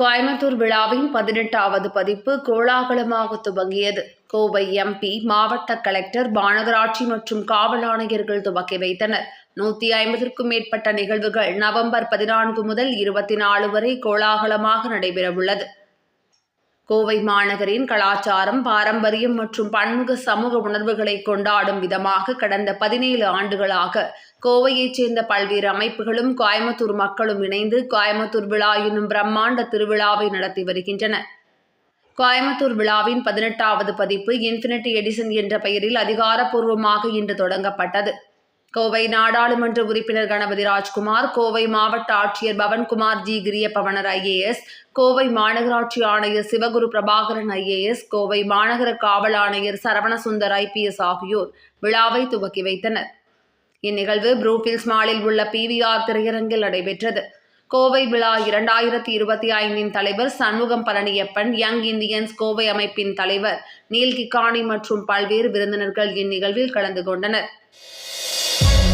கோயம்புத்தூர் விழாவின் பதினெட்டாவது பதிப்பு கோலாகலமாக துவங்கியது. கோவை எம்பி மாவட்ட கலெக்டர் மாநகராட்சி மற்றும் காவல் ஆணையர்கள் துவக்கி வைத்தனர். நூத்தி ஐம்பதற்கும் மேற்பட்ட நிகழ்வுகள் நவம்பர் பதினான்கு முதல் இருபத்தி நாலு வரை கோலாகலமாக நடைபெறவுள்ளது. கோவை மாநகரின் கலாச்சாரம் பாரம்பரியம் மற்றும் பன்முக சமூக உணர்வுகளை கொண்டாடும் விதமாக கடந்த பதினேழு ஆண்டுகளாக கோவையைச் சேர்ந்த பல்வேறு அமைப்புகளும் கோயம்புத்தூர் மக்களும் இணைந்து கோயம்புத்தூர் விழா என்னும் பிரம்மாண்ட திருவிழாவை நடத்தி வருகின்றன. கோயம்புத்தூர் விழாவின் பதினெட்டாவது பதிப்பு இன்ஃபினிட்டி எடிசன் என்ற பெயரில் அதிகாரப்பூர்வமாக இன்று தொடங்கப்பட்டது. கோவை நாடாளுமன்ற உறுப்பினர் கணபதி ராஜ்குமார் கோவை மாவட்ட ஆட்சியர் பவன்குமார் ஜி. கிரியப்பவனர் ஐஏஎஸ் கோவை மாநகராட்சி ஆணையர் சிவகுரு பிரபாகரன் ஐஏஎஸ் கோவை மாநகர காவல் ஆணையர் சரவணசுந்தர் ஐபிஎஸ் ஆகியோர் விழாவை துவக்கி வைத்தனர். இந்நிகழ்வு புரூஃபில்ஸ் மாலில் உள்ள பிவிஆர் திரையரங்கில் நடைபெற்றது. கோவை விழா இரண்டாயிரத்தி இருபத்தி ஐந்தின் தலைவர் சண்முகம் பழனியப்பன் யங் இந்தியன்ஸ் கோவை அமைப்பின் தலைவர் நீல் கிக்கானி மற்றும் பல்வேறு விருந்தினர்கள் இந்நிகழ்வில் கலந்து கொண்டனர். Bye.